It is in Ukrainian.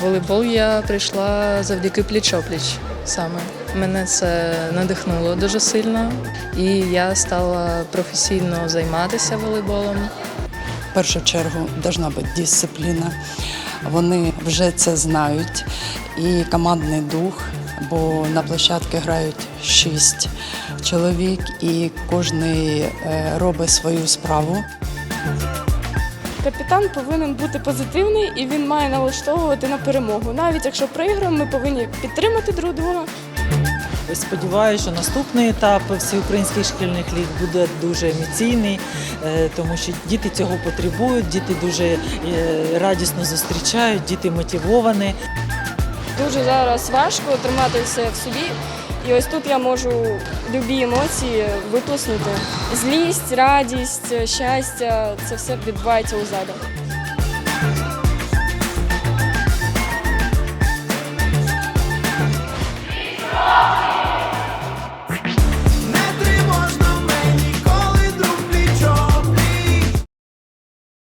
волейбол я прийшла завдяки пліч-опліч саме. Мене це надихнуло дуже сильно, і я стала професійно займатися волейболом. В першу чергу должна бути дисципліна. Вони вже це знають. І командний дух, бо на площадці грають шість чоловік, і кожен робить свою справу. Капітан повинен бути позитивний і він має налаштовувати на перемогу. Навіть якщо проіграємо, ми повинні підтримати друг друга. Сподіваюся, що наступний етап всеукраїнських шкільних ліг буде дуже емоційний, е, тому що діти цього потребують, діти дуже е, радісно зустрічають, діти мотивовані. Дуже зараз важко тримати все в собі. І ось тут я можу любі емоції виплеснути. Злість, радість, щастя це все відбувається у залі.